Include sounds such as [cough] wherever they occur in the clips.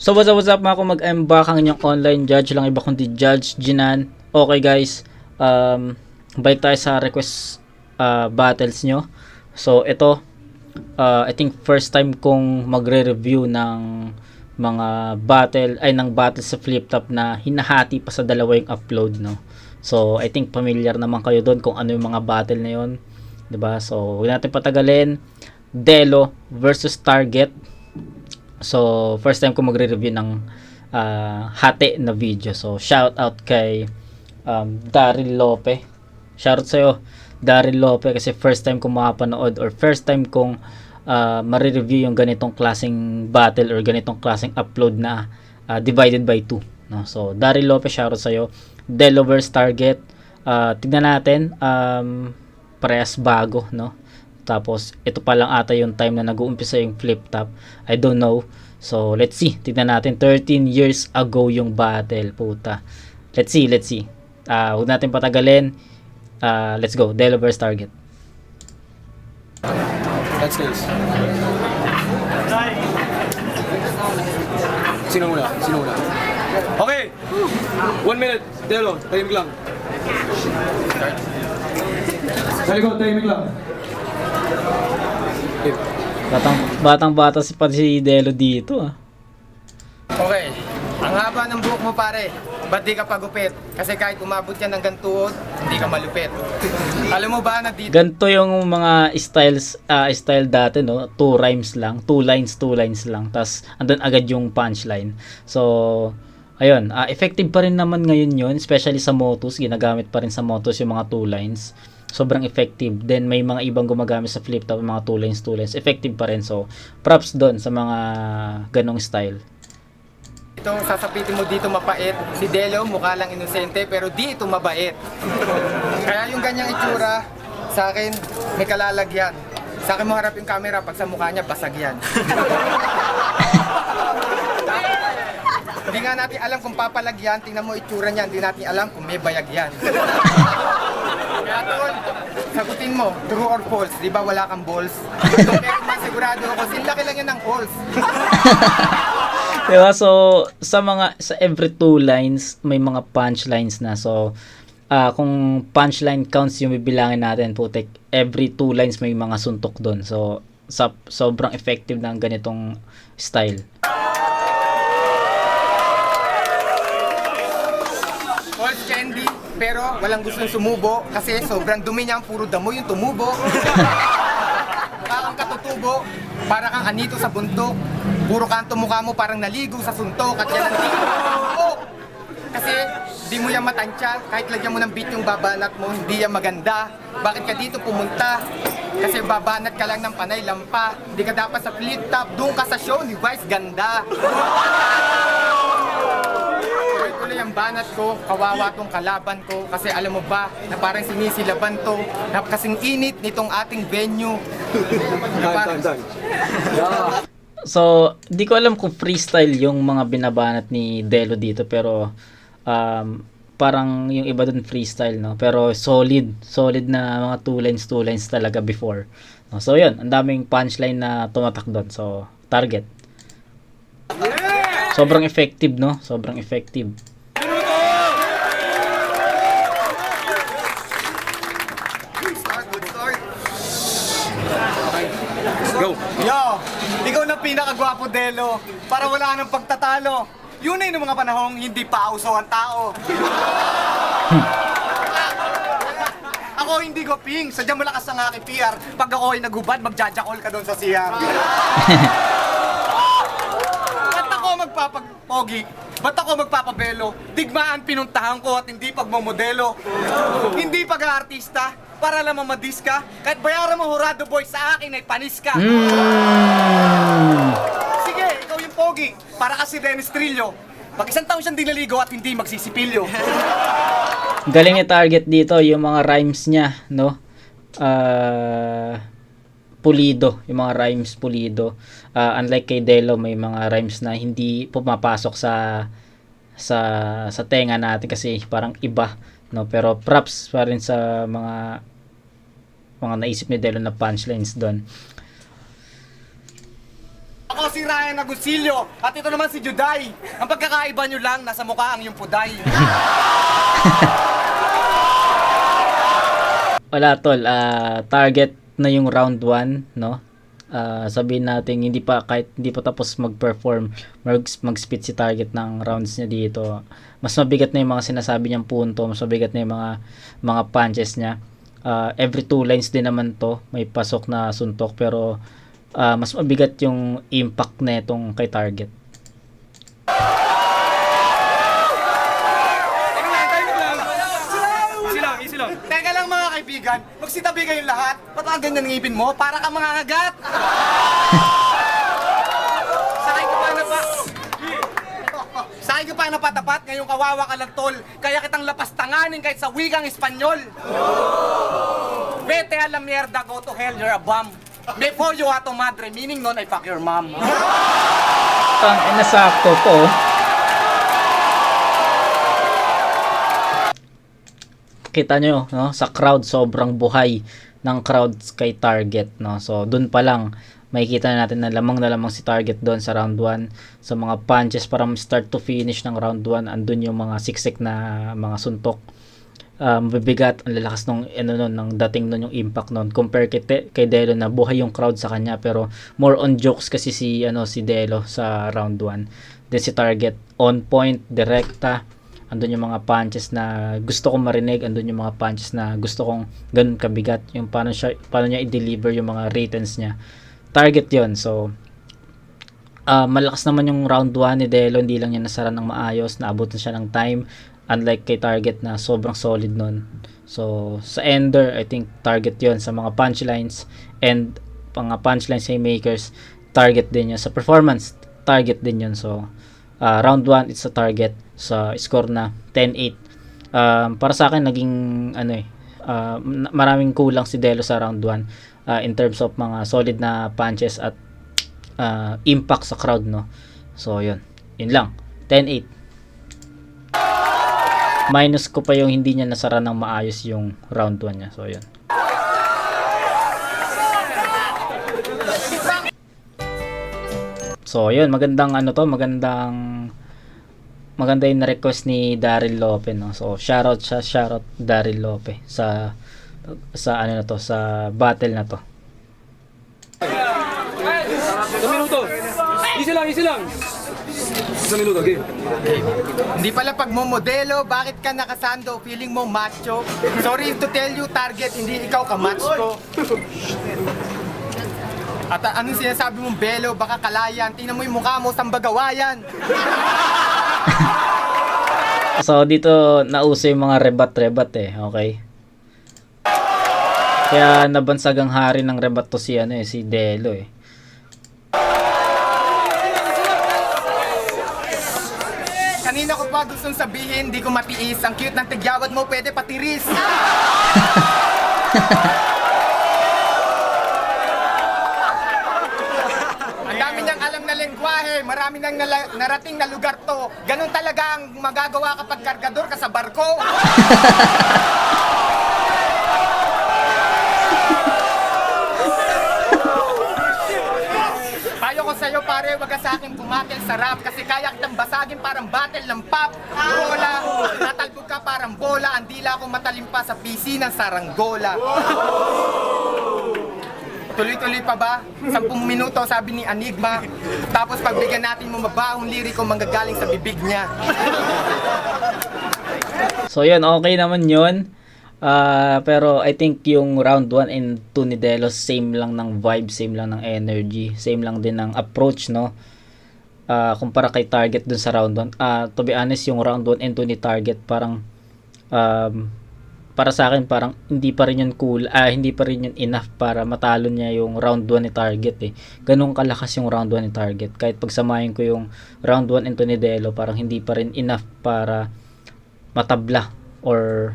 So what's up, what's up mga kung mag-embak ang inyong online judge lang iba kundi Judge Jinan. Okay guys, um, balik tayo sa request uh, battles nyo. So ito, uh, I think first time kong magre-review ng mga battle, ay ng battle sa flip top na hinahati pa sa dalawa yung upload no. So I think familiar naman kayo doon kung ano yung mga battle na yon, 'di ba? So huwag natin patagalin. Delo versus Target. So, first time ko magre-review ng ah, hati na video. So, shout out kay um, Daryl Lope. Shout out sa'yo, Daryl Lope, kasi first time ko makapanood or first time kong ah, marireview yung ganitong klaseng battle or ganitong klaseng upload na ah, divided by 2. No? So, Daryl Lope, shout out sa'yo. Delovers Target. Ah, tignan natin. Um, parehas bago, no? Tapos, ito pa lang ata yung time na nag-uumpisa yung flip top. I don't know. So, let's see. Tignan natin. 13 years ago yung battle. Puta. Let's see, let's see. Ah, huwag natin patagalin. Ah, let's go. Delovers target. Let's go. Sino muna? Sino muna? Okay! One minute. Delo, tahimik lang. Sa likod, tahimik lang. Batang, batang bata si si Delo dito ah. Okay, ang haba ng buhok mo pare, ba't di ka pagupit? Kasi kahit umabot yan ng gantuod, hindi ka malupit. Alam mo ba na dito Ganto yung mga styles ah, style dati no, two rhymes lang, two lines, two lines lang. Tas andun agad yung punchline. So ayun, ah, effective pa rin naman ngayon 'yon, especially sa motos, ginagamit pa rin sa motos yung mga two lines. Sobrang effective. Then may mga ibang gumagamit sa flip top, mga two lines, two lines. Effective pa rin. So props doon sa mga ganong style. itong sasapitin mo dito mapait, si Delo mukha lang inosente pero di ito mabait. [laughs] Kaya yung ganyang itsura, sa akin may kalalagyan. Sa akin mo harap yung camera, pag sa mukha niya, basag yan. [laughs] Hindi nga natin alam kung papalagyan, tingnan mo itsura niyan, hindi natin alam kung may bayag yan. [laughs] Sagutin mo, true or false, di ba wala kang balls? [laughs] Pero masigurado ako, sinlaki lang yan ng balls. [laughs] Diba? So, sa mga, sa every two lines, may mga punchlines na. So, ah kung punchline counts yung bibilangin natin, putik, every two lines may mga suntok doon. So, sa, sobrang effective ng ganitong style. False candy, pero walang gustong sumubo kasi sobrang dumi niya, puro damo yung tumubo. [laughs] Parang katutubo, para kang anito sa buntok. Puro kanto mukha mo parang naligo sa suntok at yan ang tumubo. [laughs] Kasi di mo yan matansya, kahit lagyan mo ng beat yung babanat mo, hindi yan maganda. Bakit ka dito pumunta? Kasi babanat ka lang ng panay lampa. Di ka dapat sa flip top, doon ka sa show ni Vice Ganda. [laughs] Ang banat ko, kawawa tong kalaban ko kasi alam mo ba na parang sinisilaban to na kasing init nitong ating venue. Na [laughs] parang-. [laughs] So, di ko alam kung freestyle yung mga binabanat ni Delo dito, pero um, parang yung iba dun freestyle, no? Pero solid, solid na mga two lines, two lines talaga before. No? So, yun, ang daming punchline na tumatak doon. So, target. Sobrang effective, no? Sobrang effective. Start, good start. Go! Yo, ikaw na pinakagwapo Delo para wala nang pagtatalo. Yun na yung mga panahong hindi pa uso ang tao. ako hindi ko ping, sadyang malakas ang aking PR. Pag ako ay nagubad, magjajakol ka doon sa CR. [laughs] Magpapagpogi? Ba't ako magpapabelo? Digmaan pinuntahan ko at hindi pagmamodelo. Hindi pag-aartista, para lamang madis ka. Kahit bayaran mo hurado boy, sa akin ay panis ka. Mm. Sige, ikaw yung pogi. Para kasi Dennis Trillo. Pag isang taon siyang dinaligo at hindi magsisipilyo. Galing ni target dito yung mga rhymes niya, no? Ah pulido, yung mga rhymes pulido. Ah, unlike kay Delo, may mga rhymes na hindi pumapasok sa sa sa tenga natin kasi parang iba, no? Pero props pa rin sa mga mga naisip ni Delo na punchlines doon. Ako si Ryan Agoncillo at ito naman si Juday. Ang pagkakaiba nyo lang, nasa mukha ang iyong puday. [laughs] Wala tol, ah, target na yung round 1, no? Ah, sabihin natin hindi pa kahit hindi pa tapos mag-perform, mag mag-spit si target ng rounds niya dito. Mas mabigat na yung mga sinasabi niyang punto, mas mabigat na yung mga mga punches niya. Ah, every two lines din naman to, may pasok na suntok pero ah, mas mabigat yung impact na itong kay target. Teka lang, timing lang. Easy lang, easy lang. Teka lang mga kaibigan, magsitabi kayong lahat. Ba't ang ganyan ng ngipin mo? Para kang mga hagat. [laughs] Sakay ko pa na pa. Sakay ko pa na patapat, ngayong kawawa ka lang tol. Kaya kitang lapastanganin kahit sa wikang Espanyol. Vete a la mierda, go to hell, you're a bum. Before you are to madre, meaning nun I fuck your mom. Ang inasakto po. Kita nyo, no? Sa crowd, sobrang buhay ng crowd kay Target, no? So, dun pa lang, makikita na natin na lamang na lamang si Target doon sa round 1. Sa mga punches from start to finish ng round 1, andun yung mga siksik na mga suntok. Um, mabibigat, ang lalakas nung, ano nun, ng dating nun yung impact nun. Compare kay, Te- kay Delo na buhay yung crowd sa kanya, pero more on jokes kasi si, ano, si Delo sa round 1. Then si Target, on point, direkta, andun yung mga punches na gusto kong marinig, andun yung mga punches na gusto kong ganun kabigat, yung paano, siya, paano niya i-deliver yung mga returns niya. Target yon so, ah malakas naman yung round 1 ni Delo, hindi lang niya nasara ng maayos, naabot na siya ng time, unlike kay Target na sobrang solid nun. So, sa Ender, I think target yon sa mga punchlines and mga punchlines makers target din yun. Sa performance, target din yun. So, ah, round 1, it's a target sa score na 10-8. Um, para sa akin, naging ano eh, na- maraming kulang si Delo sa round 1 ah, in terms of mga solid na punches at ah, impact sa crowd, no? So, yun. Yun lang. 10-8. Minus ko pa yung hindi niya nasara ng maayos yung round 1 niya. So, yun. So, yun. Magandang ano to. Magandang maganda yung na-request ni Daryl Lope, no? So, shoutout siya. Shoutout Daryl Lope sa sa ano na to, sa battle na to. Isang minuto. Easy lang, easy lang. Isang minuto, game. Hindi pala pagmomodelo, bakit ka nakasando, feeling mo macho? Sorry to tell you, target, hindi ikaw ka-match ko. At uh, anong sinasabi mong belo, baka kalayan, tingnan mo yung mukha mo, sambagawayan. [laughs] So, dito nauso yung mga rebat-rebat eh, okay? Kaya nabansagang hari ng rebat to si ano eh, si Delo eh. Kanina ko pa gustong sabihin, di ko matiis. Ang cute ng tigyawad mo, pwede patiris. [laughs] lengguwahe, marami nang nala- narating na lugar to. Ganun talaga ang magagawa kapag kargador ka sa barko. Payo ko sa'yo pare, wag ka sa akin bumatil sa rap. Kasi kaya kitang basagin parang battle ng pop. Bola, natalbog ka parang bola. Ang dila ko matalimpa sa PC ng saranggola Tuloy-tuloy pa ba? Sampung minuto sabi ni Enigma Tapos pagbigyan natin mo mabahong liriko manggagaling sa bibig niya So, yun, okay naman yun. Ah, pero I think yung round 1 and 2 ni Delos, same lang ng vibe, same lang ng energy, same lang din ng approach, no? Ah, kumpara kay Target dun sa round 1. Ah, to be honest, yung round 1 and 2 ni Target, parang, um, para sa akin, parang hindi pa rin yun cool, ah, hindi pa rin yun enough para matalo niya yung round 1 ni Target, eh. Ganun kalakas yung round 1 ni Target. Kahit pagsamahin ko yung round 1 and 2 ni Delo, parang hindi pa rin enough para matabla or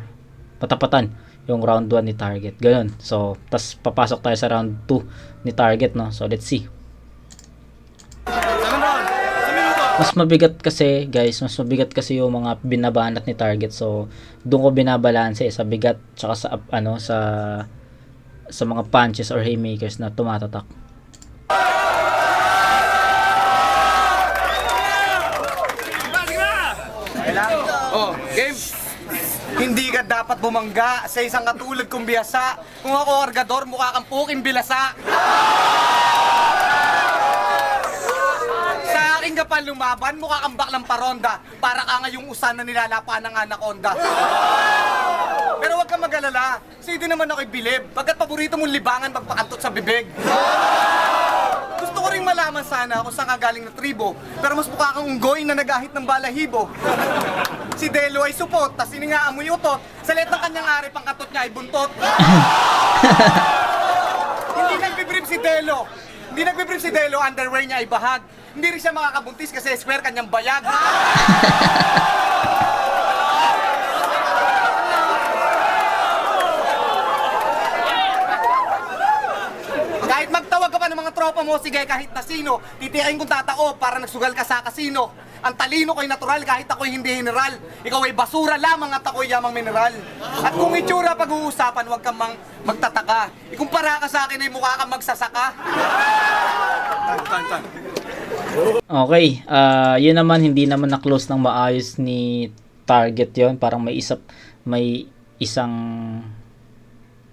matapatan yung round 1 ni Target. Ganun. So, tas papasok tayo sa round 2 ni Target, no? So, let's see mas mabigat kasi guys mas mabigat kasi yung mga binabanat ni target so doon ko binabalanse eh, sa bigat tsaka sa ano sa sa mga punches or haymakers na tumatatak Oh, game! Hindi ka dapat bumangga sa isang katulad kong biyasa. Kung ako orgador, mukha kang puking bilasa. Ka pa lumaban, mukha kang baklang paronda. Para ka nga yung usan na nilalapa ng anaconda. [laughs] Pero huwag kang mag-alala. Kasi di naman ako'y bilib. Pagkat paborito mong libangan, magpakantot sa bibig. [laughs] Gusto ko rin malaman sana kung saan ka galing na tribo. Pero mas mukha kang unggoy na nagahit ng balahibo. [laughs] Si Delo ay supot, tas siningaan mo yung utot. Sa let ng kanyang ari, pangkatot niya ay buntot. Hindi nagbibrib si Delo. Hindi nagbibrib si Delo, underwear niya ay bahag. Hindi rin siya makakabuntis kasi square kanyang bayag. Kahit magtawag ka pa ng mga tropa mo, sige kahit na sino, titiyain kong tatao para nagsugal ka sa kasino. Ang talino ko'y natural kahit ako'y hindi general. Ikaw ay basura lamang at ako'y yamang mineral. At kung itsura pag-uusapan, huwag kang mang magtataka. Ikumpara ka sa akin ay mukha kang magsasaka. Okay, ah yun naman hindi naman na-close ng maayos ni target yon Parang may isa may isang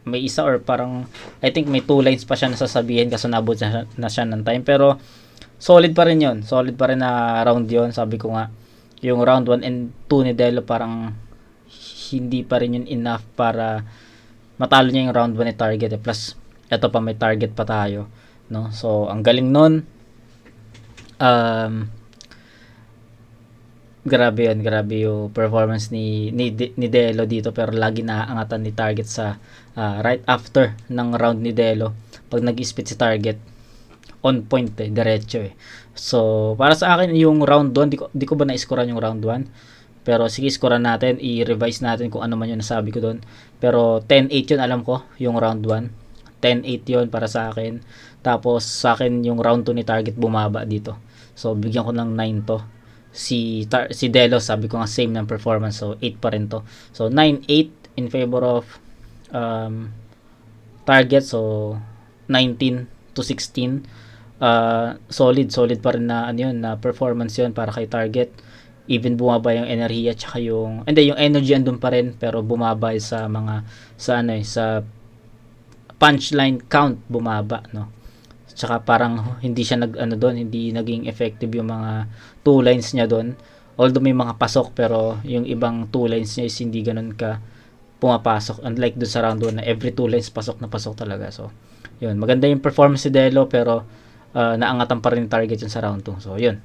may isa or parang I think may two lines pa siya na sasabihin kasi nabot na, na siya ng time pero solid pa rin yon solid pa rin na round yon sabi ko nga yung round 1 and 2 ni Delo parang hindi pa rin yun enough para matalo niya yung round 1 ni target. Eh. plus eto pa may target pa tayo no? So ang galing nun. Um, grabe yun, grabe yung performance ni, ni, ni Delo dito pero lagi naaangatan ni Target sa ah, right after ng round ni Delo. Pag nag-spit si Target on point eh, diretso eh. So, para sa akin yung round 1, di ko, di ko ba na-scorean yung round 1? Pero sige, scorean natin, i-revise natin kung ano man yung nasabi ko doon. Pero 10-8 yun alam ko, yung round 1. 10-8 yun para sa akin. Tapos sa akin yung round 2 ni Target bumaba dito. So bigyan ko ng 9 to. Si Tar- si Delo sabi ko nga same ng performance so 8 pa rin to. So 9-8 in favor of um, Target so 19 to 16. Uh, solid solid pa rin na ano yun na performance yun para kay Target. Even bumaba yung enerhiya tsaka yung hindi yung energy andun pa rin pero bumaba sa mga sa ano eh sa punchline count bumaba no tsaka parang hindi siya nag ano doon hindi naging effective yung mga two lines niya doon although may mga pasok pero yung ibang two lines niya is hindi ganun ka pumapasok unlike doon sa round 1 na every two lines pasok na pasok talaga so yun maganda yung performance ni Delo pero uh, naangatan pa rin yung target yun sa round 2 so yun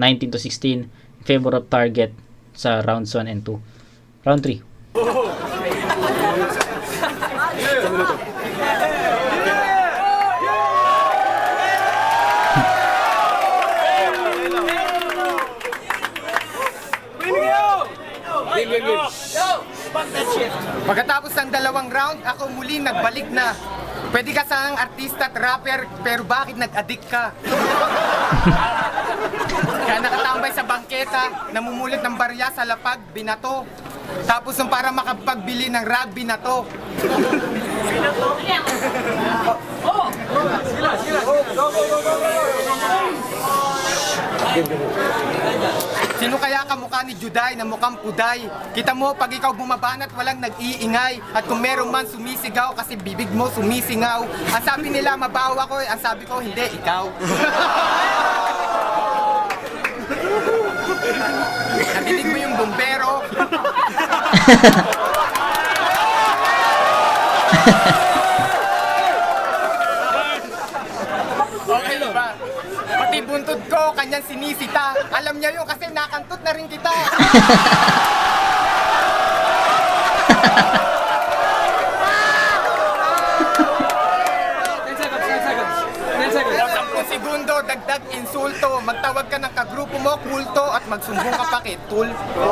19 to 16 in favor of target sa rounds 1 and 2 round 3 Game, game, game. Pagkatapos ng dalawang round, ako muli nagbalik na. Pwede ka sanang artista at rapper, pero bakit nag-addict ka? [laughs] Kaya nakatambay sa bangketa, namumulot ng barya sa lapag, binato. Tapos nung para makapagbili ng rugby na to. Sino kaya kamukha ni Juday na mukhang puday? Kita mo, pag ikaw bumabanat, walang nag-iingay. At kung meron man sumisigaw, kasi bibig mo sumisingaw. Ang sabi nila, mabaw ako, eh. ang sabi ko, hindi, ikaw. [laughs] Nadidig mo yung bumbero. [laughs] Okay ba? Pati buntot kanyang sinisita. Alam niya yun kasi nakantot na rin kita. Segundo, dagdag insulto. Magtawag ka ng kagrupo mo, kulto, at magsumbong ka pa kay tulpo.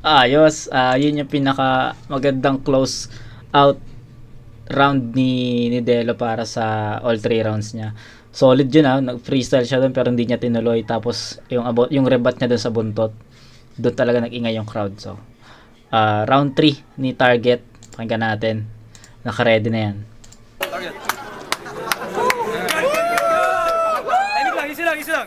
Ayos, ah yun yung pinaka magandang close out round ni, ni Delo para sa all three rounds niya. Solid yun ah, nag-freestyle siya doon pero hindi niya tinuloy tapos yung about yung rebat niya doon sa buntot, doon talaga nag-ingay yung crowd. So, ah round 3 ni Target, pakinggan natin. Naka-ready na yan. Target. Easy lang, easy lang.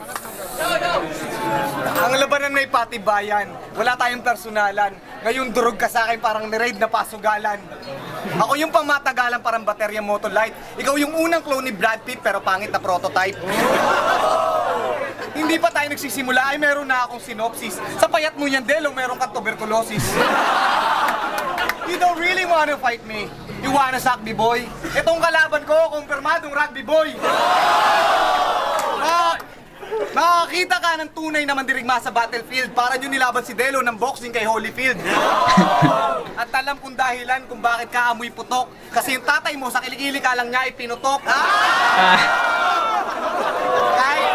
Ang labanan na ipatibayan. Wala tayong personalan. Ngayon durog ka sa akin parang niraid na pasugalan. Ako yung pamatagalan parang baterya Motolite. Ikaw yung unang clone ni Brad Pitt pero pangit na prototype. Hindi pa tayo nagsisimula ay meron na akong synopsis. Sa payat mo yan, Delo, meron kang tuberculosis. You don't really wanna fight me. You wanna suck me, boy. Itong kalaban ko, kumpirmadong rugby boy. Nakakita ka ng tunay na mandirigma sa battlefield para nyo nilaban si Delo ng boxing kay Holyfield. [laughs] At alam kong dahilan kung bakit ka amoy putok. Kasi yung tatay mo sa kilikili ka lang niya ipinutok. Ah, Kahit,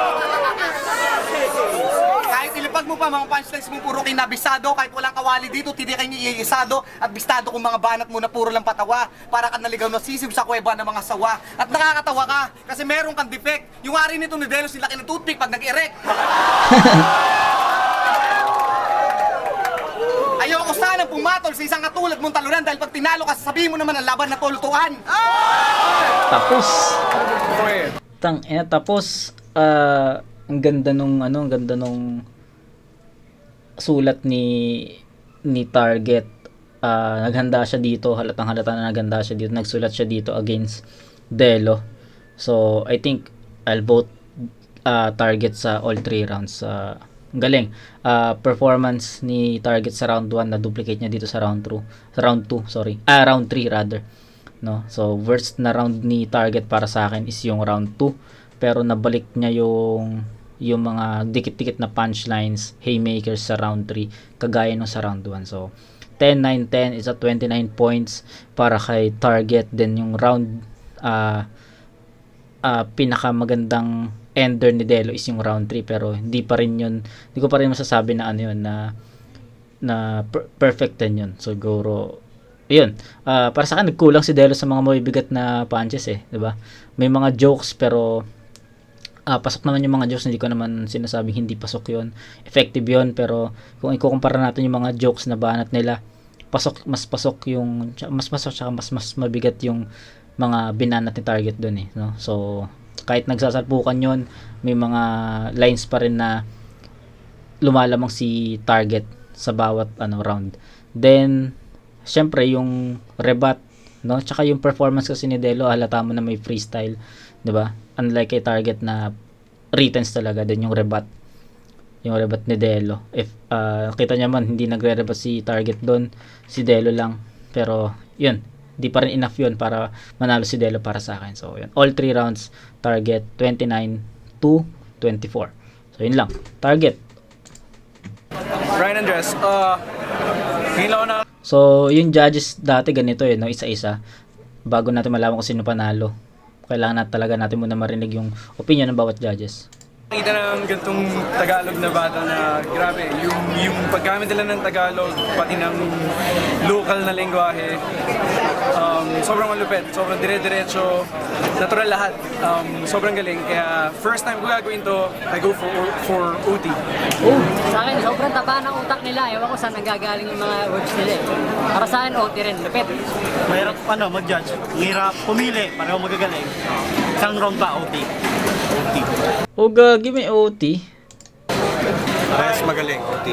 kahit ilipag mo pa mga punchlines mo puro kinabisado, kahit walang kawali dito, titikan niyo iisado, at bistado kung mga banat mo na puro lang patawa, para ka naligaw na sisib sa kuweba ng mga sawa. At nakakatawa ka, kasi meron kang defect. Yung ari nito ni Delos, sila ng toothpick pag nag-erect. [laughs] Ayoko sanang pumatol sa isang katulad mong talunan dahil pag tinalo ka, sasabihin mo naman ang laban na tulutuan. tapos. Tang ina tapos ah, ang ganda nung ano, ang ganda nung sulat ni ni Target. Ah, naghanda siya dito, halatang halata na naghanda siya dito. Nagsulat siya dito against Delo. So, I think I'll vote ah, Target sa all three rounds. Ang galing. Ah, performance ni Target sa round 1 na duplicate niya dito sa round 2. Sa round 2, sorry. Ah, round 3 rather no so worst na round ni target para sa akin is yung round 2 pero nabalik niya yung yung mga dikit-dikit na punchlines haymakers sa round 3 kagaya nung sa round 1 so 10 9 10 is at 29 points para kay target. Then yung round ah ah, pinakamagandang ender ni Delo is yung round 3 pero hindi pa rin yun hindi ko pa rin masasabi na ano yun na na per- perfect 10 yun. Siguro yun. Ah, para sa akin nagkulang si Delo sa mga mabibigat na punches eh 'di ba? May mga jokes pero ah, pasok naman yung mga jokes hindi ko naman sinasabing hindi pasok yun. Effective yun pero kung ikukumpara natin yung mga jokes na banat nila pasok mas pasok yung mas pasok tsaka mas mas mabigat yung mga binanat ni target doon eh no? So kahit nagsasalpukan yun may mga lines pa rin na lumalamang si target sa bawat ano round. Then syempre yung rebat no? Tsaka yung performance kasi ni Delo halata mo na may freestyle 'di ba unlike kay target na writtens talaga din yung rebat. Yung rebat ni Delo. If ah, kita niya man hindi nagre-rebat si target doon si Delo lang. Pero yun. Di pa rin enough yun para manalo si Delo para sa akin. So yun. All three rounds target 29 to 24 so yun lang. Target. Ryan Andres, uh, na So, yung judges dati ganito eh, no? isa-isa. Bago natin malaman kung sino panalo. Kailangan na talaga natin muna marinig yung opinion ng bawat judges. Nakita ng gantong Tagalog na bata na grabe, yung, yung paggamit nila ng Tagalog, pati ng local na lengguwahe, um, sobrang malupit, sobrang dire-diretso, natural lahat, um, sobrang galing. Kaya first time ko gagawin to, I go for, for OT. Sa akin, sobrang taba ng utak nila. Ewan ko saan nanggagaling yung mga words nila eh. Para sa akin, OT rin. Lupit. Mahirap ano, mag-judge. Ang hirap pumili, pareho magagaling. Isang round pa, OT. OT. O gagi may OT. Parehas magaling, OT.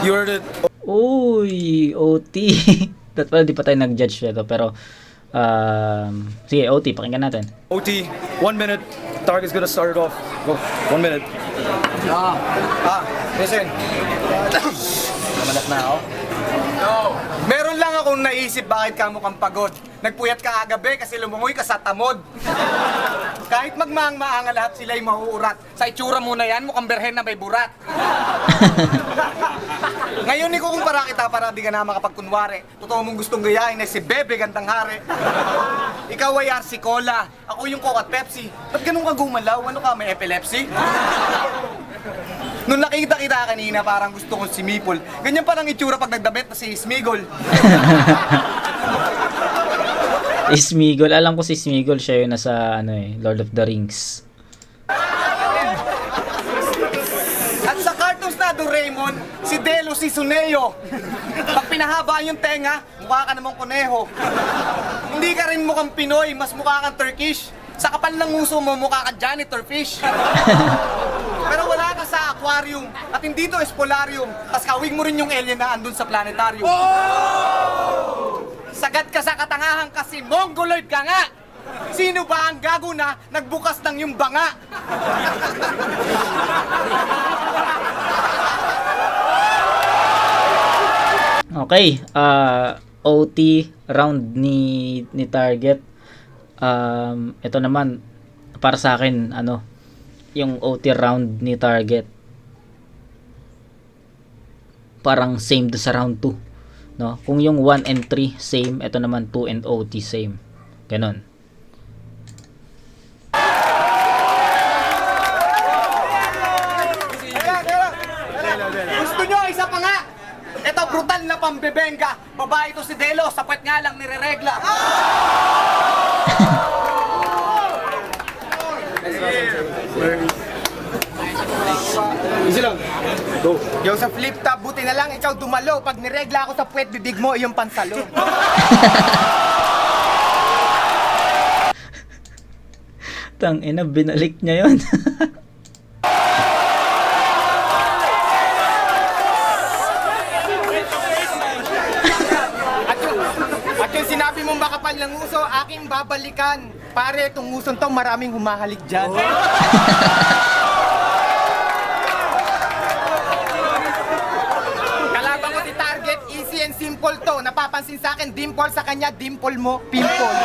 You're the Uy, OT. [laughs] That pala di pa tayo nag-judge nito pero um, sige, OT, pakinggan natin. OT, one minute, target's gonna start it off. Go, one minute. Ah, ah, listen. [coughs] Namanak na ako. Meron akong naisip bakit ka mukhang pagod. Nagpuyat ka kagabi kasi lumungoy ka sa tamod. [laughs] Kahit magmaang-maanga lahat sila'y mahuurat. Sa itsura mo na yan, mukhang berhen na may burat. [laughs] Ngayon ni kukumpara kita para di ka na makapagkunwari. Totoo mong gustong gayahin ay si Bebe Gandang Hari. Ikaw ay RC Cola. Ako yung Coke at Pepsi. Ba't ganun ka gumalaw? Ano ka, may epilepsy? [laughs] Nung nakita kita kanina, parang gusto kong simipol. Ganyan parang itsura pag nagdamit na si Smigol. [laughs] Smigol, alam ko si Smigol siya yung nasa ano eh, Lord of the Rings. At sa cartoons na Doraemon, si Delo si Suneo. Pag pinahaba yung tenga, mukha ka namang kuneho. Hindi ka rin mukhang Pinoy, mas mukha kang Turkish. Sa kapal ng nguso mo, mukha ka janitor fish. [laughs] Pero aquarium at hindi to espolarium. Tapos kawig mo rin yung alien na andun sa planetarium. Sagad ka sa katangahan kasi mongoloid ka nga. Sino ba ang gago na nagbukas ng yung banga? Okay, ah OT round ni ni target. Um, ito naman para sa akin ano, yung OT round ni target. Parang same do sa round 2, no? Kung yung 1 and 3 same, ito naman 2 and OT same. Ganon. Gusto nyo isa pa nga? Ito brutal na pambebenga. Babae to si Delo, sapat nga lang nireregla. Yung sa flip top, buti na lang ikaw dumalo. Pag niregla ako sa puwet, bibig mo, yung pansalo. [laughs] Tang ina, binalik niya yon. At yung, at yung sinabi mong makapal ng uso, aking babalikan. Pare, itong usong to, maraming humahalik dyan. [laughs] Kalaban ko si Target, easy and simple to. Napapansin sa akin, dimple sa kanya, dimple mo, pimple. [laughs]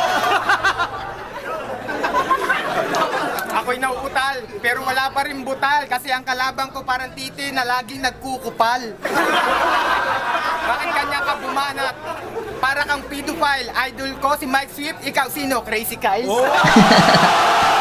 Ako'y nauutal, pero wala pa rin butal kasi ang kalabang ko parang titi na laging nagkukupal. [laughs] Bakit kanya ka bumanat? Para kang pedophile. Idol ko si Mike Swift. Ikaw sino? Crazy Kyle? Hindi [laughs]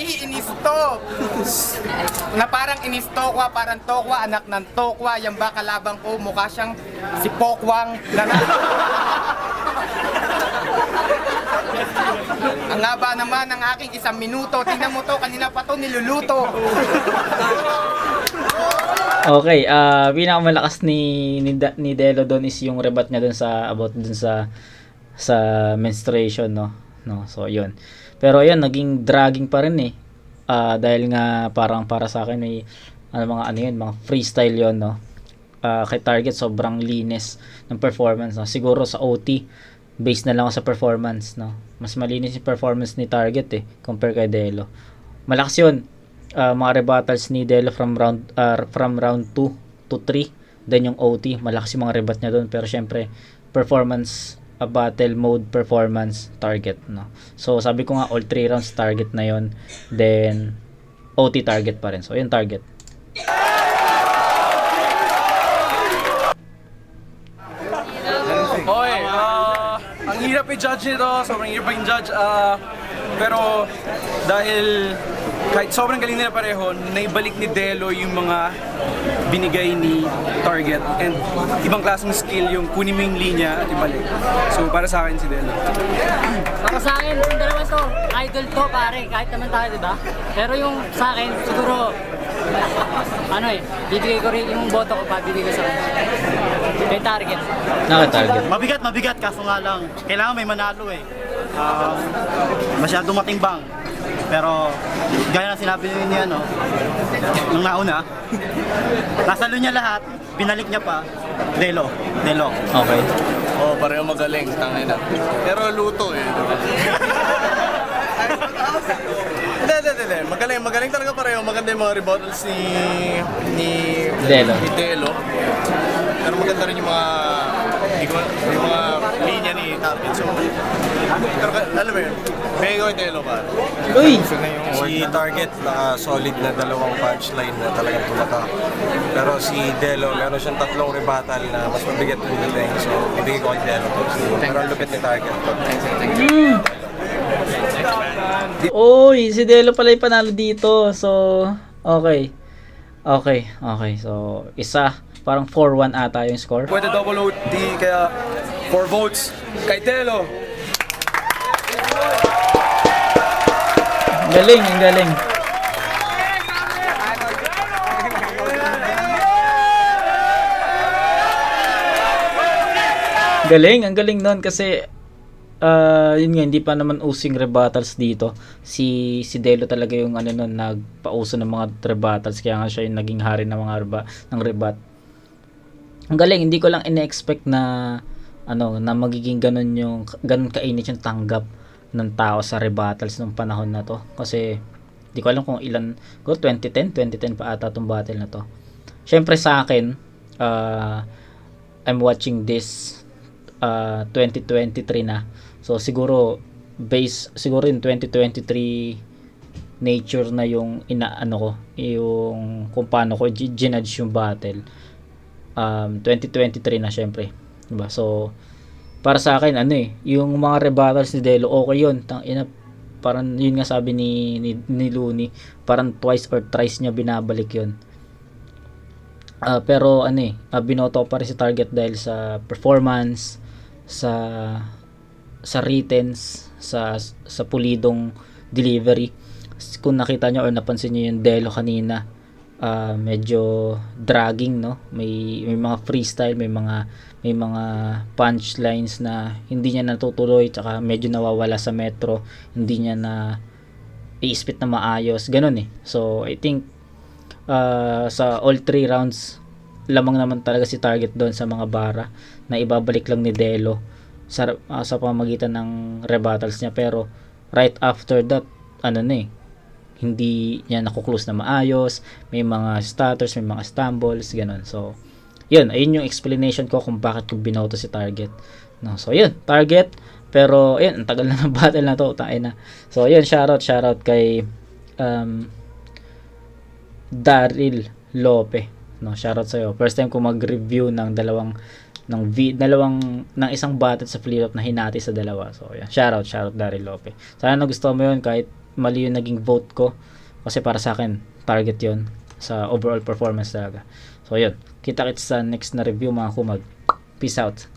ngayon na parang inistokwa, parang tokwa, anak ng tokwa. Yan ba kalabang ko? Mukha siyang si Pokwang. Ang haba naman ng aking isang minuto. Tingnan mo to, kanina pa to niluluto. Okay, ah pinakamalakas ni ni, ni Delo doon is yung rebat niya doon sa about doon sa sa menstruation, no. No, so 'yun. Pero 'yun naging dragging pa rin eh. Ah dahil nga parang para sa akin may ano mga ano 'yun, mga freestyle 'yon, no. Ah kay Target sobrang linis ng performance, no. Siguro sa OT based na lang ako sa performance, no. Mas malinis yung performance ni Target eh compare kay Delo. Malakas 'yun uh, mga rebuttals ni Delo from round uh, from round 2 to 3 then yung OT malakas yung mga rebat niya doon pero syempre performance a battle mode performance target no? So sabi ko nga all 3 rounds target na yon then OT target pa rin. So yun target. Okay, ah, ang hirap i-judge nito, sobrang hirap i-judge, ah, pero dahil kahit sobrang galing nila pareho, naibalik ni Delo yung mga binigay ni Target and ibang klaseng skill yung kunin mo yung linya at ibalik. So para sa akin si Delo. Para sa akin, yung dalawa to, idol to pare, kahit naman tayo, di ba? Pero yung sa akin, siguro, ano eh, bibigay ko rin yung boto ko pa, bibigay ko sa kanya. Kay target. naka-target Mabigat, mabigat, kaso nga lang, kailangan may manalo eh. Um, masyadong matimbang. Pero, gaya ng sinabi ni ano, nung nauna, [laughs] nasalo niya lahat, binalik niya pa, Delo, Delo. okay Oo, oh, pareho magaling, tangin na. Pero luto eh. [laughs] hindi, hindi, hindi. Magaling, magaling talaga pareho. Maganda yung mga rebuttals ni... ni... Delo. Ni Delo. Pero maganda rin yung mga... Hindi ko, yung mga linya ni Target. So, pero ka- alam mo yun, ko yung Delo pa. uy Si Target, naka-solid na dalawang punchline na talagang tumata. Pero si Delo, meron siyang tatlong rebuttal na mas mabigat yung dating. So, ibigay ko kay Delo. Pero ang lupit ni Target. Uy, si Delo pala yung panalo dito. So, okay. Okay, okay. So, isa, Parang 4-1 ata yung score. Pwede double OT, kaya 4 votes kay Telo. Galing, ang galing. Galing, ang galing nun kasi uh, yun nga, hindi pa naman using rebuttals dito. Si si Delo talaga yung ano nun nagpauso ng mga rebuttals kaya nga siya yung naging hari ng mga reba, ng rebat ang galing, hindi ko lang ine-expect na ano, na magiging ganun yung ganun kainit yung tanggap ng tao sa rebuttals nung panahon na to. Kasi hindi ko alam kung ilan, ko 2010, 2010 pa ata tong battle na to. Syempre sa akin, uh, I'm watching this uh, 2023 na. So siguro base siguro in 2023 nature na yung inaano ko, yung kung paano ko gi- ginudge yung battle. Um 2023 na syempre. Diba? So para sa akin ano eh, yung mga rebuttals ni Delo okay yun. Tang ina parang yun nga sabi ni, ni, ni Looney, parang twice or thrice niya binabalik yun. Ah, pero ano eh, ah, binoto pa rin si Target dahil sa performance, sa sa writtens, sa sa pulidong delivery. Kung nakita nyo or napansin nyo yung Delo kanina, ah, medyo dragging no. May may mga freestyle, may mga may mga punchlines na hindi niya natutuloy tsaka medyo nawawala sa metro, hindi niya na iispit na maayos, ganun eh. So I think uh, sa all three rounds lamang naman talaga si target doon sa mga bara na ibabalik lang ni Delo sa uh, sa pamamagitan ng rebuttals niya pero right after that ano na eh hindi niya nakuklose na maayos may mga stutters may mga stumbles ganun so yun ayun yung explanation ko kung bakit ko binoto si target no so yun target pero yun ang tagal na ng [laughs] battle na to tayo na so yun shoutout shoutout kay um, Daryl Lope. No, shoutout sa iyo. First time ko mag-review ng dalawang ng vi, dalawang ng isang battle sa flip na hinati sa dalawa. So, yan. Shoutout, shoutout Daryl Lope. Sana nagustuhan mo 'yun kahit mali yung naging vote ko kasi para sa akin target 'yon sa overall performance talaga. So, yun. Kita-kits sa next na review mga kumag. Peace out.